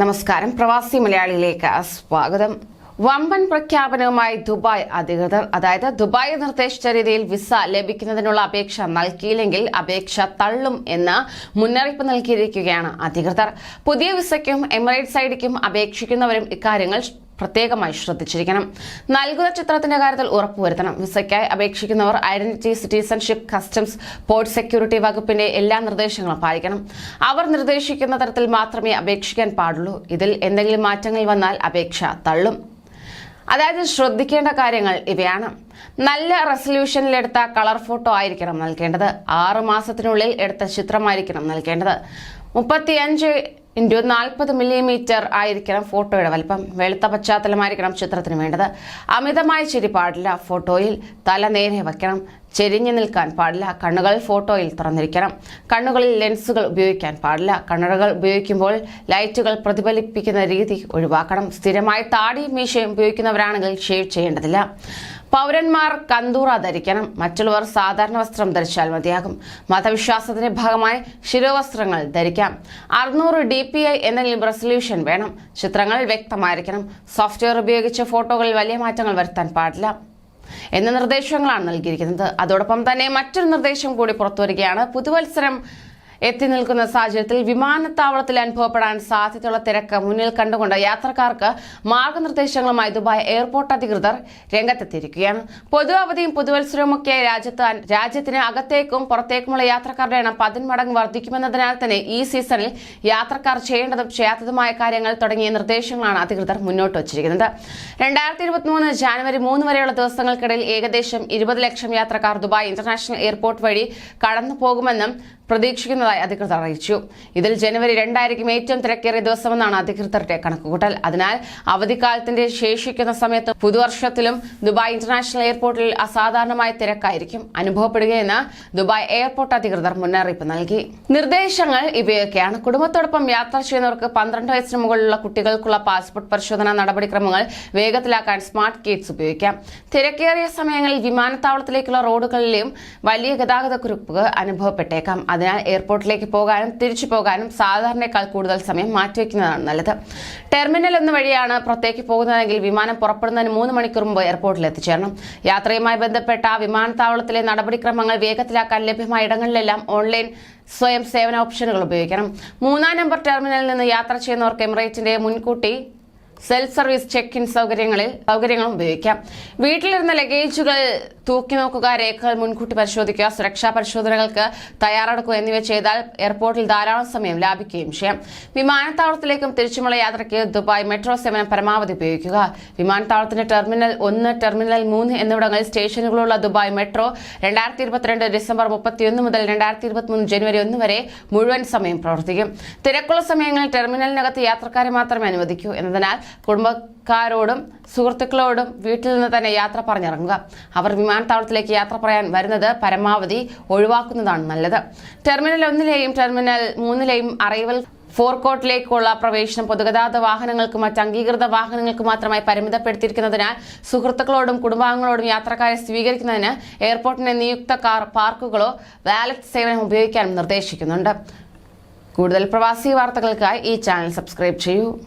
നമസ്കാരം. പ്രവാസി മലയാളിയിലേക്ക് സ്വാഗതം. വമ്പൻ പ്രഖ്യാപനവുമായി ദുബായ് അധികൃതർ അതായത് ദുബായ് നിർദ്ദേശിച്ച രീതിയിൽ വിസ ലഭിക്കുന്നതിനുള്ള അപേക്ഷ നൽകിയില്ലെങ്കിൽ അപേക്ഷ തള്ളും എന്ന മുന്നറിയിപ്പ് നൽകിയിരിക്കുകയാണ് അധികൃതർ. പുതിയ വിസയ്ക്കും എമിറേറ്റ്സ് ഐഡിക്കും അപേക്ഷിക്കുന്നവരും ഇക്കാര്യങ്ങൾ പ്രത്യേകമായി ശ്രദ്ധിച്ചിരിക്കണം. നൽകുന്ന ചിത്രത്തിന്റെ കാര്യത്തിൽ ഉറപ്പുവരുത്തണം. വിസയ്ക്കായി അപേക്ഷിക്കുന്നവർ identity citizenship customs port security വകുപ്പിന്റെ എല്ലാ നിർദ്ദേശങ്ങളും പാലിക്കണം. അവർ നിർദ്ദേശിക്കുന്ന തരത്തിൽ മാത്രമേ അപേക്ഷിക്കാൻ പാടുള്ളൂ. ഇതിൽ എന്തെങ്കിലും മാറ്റങ്ങൾ വന്നാൽ അപേക്ഷ തള്ളും. അതായത് ശ്രദ്ധിക്കേണ്ട കാര്യങ്ങൾ ഇവയാണ്. നല്ല റെസൊല്യൂഷനിലെടുത്ത കളർ ഫോട്ടോ ആയിരിക്കണം നൽകേണ്ടത്. ആറ് മാസത്തിനുള്ളിൽ എടുത്ത ചിത്രമായിരിക്കണം നൽകേണ്ടത്. മുപ്പത്തിയഞ്ച് ഇന്റു നാൽപ്പത് മില്ലിമീറ്റർ ആയിരിക്കണം ഫോട്ടോയുടെ വലിപ്പം. വെളുത്ത പശ്ചാത്തലമായിരിക്കണം ചിത്രത്തിന് വേണ്ടത്. അമിതമായ ചിരി പാടില്ല ഫോട്ടോയിൽ. തല നേരെ വയ്ക്കണം. ചെരിഞ്ഞു നിൽക്കാൻ പാടില്ല. കണ്ണുകൾ ഫോട്ടോയിൽ തുറന്നിരിക്കണം. കണ്ണുകളിൽ ലെൻസുകൾ ഉപയോഗിക്കാൻ പാടില്ല. കണ്ണുകൾ ഉപയോഗിക്കുമ്പോൾ ലൈറ്റുകൾ പ്രതിഫലിപ്പിക്കുന്ന രീതി ഒഴിവാക്കണം. സ്ഥിരമായി താടിയും മീശയും ഉപയോഗിക്കുന്നവരാണെങ്കിൽ ഷേവ് ചെയ്യേണ്ടതില്ല. പൗരന്മാർ കന്തൂറ ധരിക്കണം. മറ്റുള്ളവർ സാധാരണ വസ്ത്രം ധരിച്ചാൽ മതിയാകും. മതവിശ്വാസത്തിന്റെ ഭാഗമായി ശിരോവസ്ത്രങ്ങൾ ധരിക്കാം. അറുന്നൂറ് ഡി പി ഐ എന്നെങ്കിലും റെസൊല്യൂഷൻ വേണം. ചിത്രങ്ങൾ വ്യക്തമായിരിക്കണം. സോഫ്റ്റ്വെയർ ഉപയോഗിച്ച് ഫോട്ടോകളിൽ വലിയ മാറ്റങ്ങൾ വരുത്താൻ പാടില്ല എന്ന നിർദ്ദേശങ്ങളാണ് നൽകിയിരിക്കുന്നത്. അതോടൊപ്പം തന്നെ മറ്റൊരു നിർദ്ദേശം കൂടി പുറത്തുവരികയാണ്. പുതുവത്സരം എത്തി നിൽക്കുന്ന സാഹചര്യത്തിൽ വിമാനത്താവളത്തിൽ അനുഭവപ്പെടാൻ സാധ്യതയുള്ള തിരക്ക് മുന്നിൽ കണ്ടുകൊണ്ട് യാത്രക്കാർക്ക് മാർഗനിർദ്ദേശങ്ങളുമായി ദുബായ് എയർപോർട്ട് അധികൃതർ രംഗത്തെത്തിയിരിക്കുകയാണ്. പൊതു അവധിയും പുതുവത്സരവുമൊക്കെ രാജ്യത്ത് രാജ്യത്തിന് അകത്തേക്കും പുറത്തേക്കുമുള്ള യാത്രക്കാരുടെ എണ്ണം പതിന്മടങ്ങ് വർദ്ധിക്കുമെന്നതിനാൽ തന്നെ ഈ സീസണിൽ യാത്രക്കാർ ചെയ്യേണ്ടതും ചെയ്യാത്തതുമായ കാര്യങ്ങൾ തുടങ്ങിയ നിർദ്ദേശങ്ങളാണ് അധികൃതർ മുന്നോട്ട് വച്ചിരിക്കുന്നത്. രണ്ടായിരത്തി ഇരുപത്തിമൂന്ന് ജാനുവരി മൂന്ന് വരെയുള്ള ദിവസങ്ങൾക്കിടയിൽ ഏകദേശം ഇരുപത് ലക്ഷം യാത്രക്കാർ ദുബായ് ഇന്റർനാഷണൽ എയർപോർട്ട് വഴി കടന്നു പോകുമെന്നും പ്രതീക്ഷിക്കുന്നതായി അധികൃതർ അറിയിച്ചു. ഇതിൽ ജനുവരി രണ്ടായിരിക്കും ഏറ്റവും തിരക്കേറിയ ദിവസമെന്നാണ് അധികൃതരുടെ കണക്കുകൂട്ടൽ. അതിനാൽ അവധിക്കാലത്തിന്റെ ശേഷിക്കുന്ന സമയത്ത് പുതുവർഷത്തിലും ദുബായ് ഇന്റർനാഷണൽ എയർപോർട്ടിൽ അസാധാരണമായ തിരക്കായിരിക്കും അനുഭവപ്പെടുകയെന്ന് ദുബായ് എയർപോർട്ട് അധികൃതർ മുന്നറിയിപ്പ് നൽകി. നിർദ്ദേശങ്ങൾ ഇവയൊക്കെയാണ്. കുടുംബത്തോടൊപ്പം യാത്ര ചെയ്യുന്നവർക്ക് പന്ത്രണ്ട് വയസ്സിന് മുകളിലുള്ള കുട്ടികൾക്കുള്ള പാസ്പോർട്ട് പരിശോധന നടപടിക്രമങ്ങൾ വേഗത്തിലാക്കാൻ സ്മാർട്ട് ഗേറ്റ്സ് ഉപയോഗിക്കാം. തിരക്കേറിയ സമയങ്ങളിൽ വിമാനത്താവളത്തിലേക്കുള്ള റോഡുകളിലെയും വലിയ ഗതാഗത കുറിപ്പ് അനുഭവപ്പെട്ടേക്കാം. അതിനാൽ എയർപോർട്ടിലേക്ക് പോകാനും തിരിച്ചു പോകാനും സാധാരണയേക്കാൾ കൂടുതൽ സമയം മാറ്റിവെക്കുന്നതാണ് നല്ലത്. ടെർമിനൽ എന്ന വഴിയാണ് പുറത്തേക്ക് പോകുന്നതെങ്കിൽ വിമാനം പുറപ്പെടുന്നതിന് മൂന്ന് മണിക്കൂർ മുമ്പ് എയർപോർട്ടിൽ എത്തിച്ചേരണം. യാത്രയുമായി ബന്ധപ്പെട്ട വിമാനത്താവളത്തിലെ നടപടിക്രമങ്ങൾ വേഗത്തിലാക്കാൻ ലഭ്യമായ ഇടങ്ങളിലെല്ലാം ഓൺലൈൻ സ്വയം സേവന ഓപ്ഷനുകൾ ഉപയോഗിക്കണം. മൂന്നാം നമ്പർ ടെർമിനലിൽ നിന്ന് യാത്ര ചെയ്യുന്നവർക്ക് എമിറേറ്റിന്റെ മുൻകൂട്ടി സെൽഫ് സർവീസ് ചെക്ക് ഇൻ സൗകര്യങ്ങളിൽ സൗകര്യങ്ങളും ഉപയോഗിക്കാം. വീട്ടിലിരുന്ന ലഗേജുകൾ തൂക്കി നോക്കുക രേഖകൾ മുൻകൂട്ടി പരിശോധിക്കുക സുരക്ഷാ പരിശോധനകൾക്ക് തയ്യാറെടുക്കുക എന്നിവ ചെയ്താൽ എയർപോർട്ടിൽ ധാരാളം സമയം ലാഭിക്കുകയും ചെയ്യാം. വിമാനത്താവളത്തിലേക്കും തിരിച്ചുമുള്ള യാത്രയ്ക്ക് ദുബായ് മെട്രോ സേവനം പരമാവധി ഉപയോഗിക്കുക. വിമാനത്താവളത്തിന്റെ ടെർമിനൽ ഒന്ന് ടെർമിനൽ മൂന്ന് എന്നിവിടങ്ങളിൽ സ്റ്റേഷനുകളുള്ള ദുബായ് മെട്രോ രണ്ടായിരത്തി ഇരുപത്തിരണ്ട് ഡിസംബർ മുപ്പത്തിയൊന്ന് മുതൽ രണ്ടായിരത്തി ഇരുപത്തിമൂന്ന് ജനുവരി ഒന്ന് വരെ മുഴുവൻ സമയം പ്രവർത്തിക്കും. തിരക്കുള്ള സമയങ്ങളിൽ ടെർമിനലിനകത്ത് യാത്രക്കാരെ മാത്രമേ അനുവദിക്കൂ. എന്നതിനാൽ കുടുംബക്കാരോടും സുഹൃത്തുക്കളോടും വീട്ടിൽ നിന്ന് തന്നെ യാത്ര പറഞ്ഞിറങ്ങുക. അവർ വിമാനത്താവളത്തിലേക്ക് യാത്ര പറയാൻ വരുന്നത് പരമാവധി ഒഴിവാക്കുന്നതാണ് നല്ലത്. ടെർമിനൽ ഒന്നിലെയും ടെർമിനൽ മൂന്നിലെയും അറൈവൽ ഫോർകോട്ടിലേക്കുള്ള പ്രവേശനം പൊതുഗതാഗത വാഹനങ്ങൾക്കും മറ്റ് അംഗീകൃത വാഹനങ്ങൾക്ക് മാത്രമായി പരിമിതപ്പെടുത്തിയിരിക്കുന്നതിനാൽ സുഹൃത്തുക്കളോടും കുടുംബാംഗങ്ങളോടും യാത്രക്കാരെ സ്വീകരിക്കുന്നതിന് എയർപോർട്ടിന്റെ നിയുക്ത കാർ പാർക്കുകളോ വാലറ്റ് സേവനം ഉപയോഗിക്കാനും നിർദ്ദേശിക്കുന്നുണ്ട്. കൂടുതൽ പ്രവാസി വാർത്തകൾക്കായി ഈ ചാനൽ സബ്സ്ക്രൈബ് ചെയ്യൂ.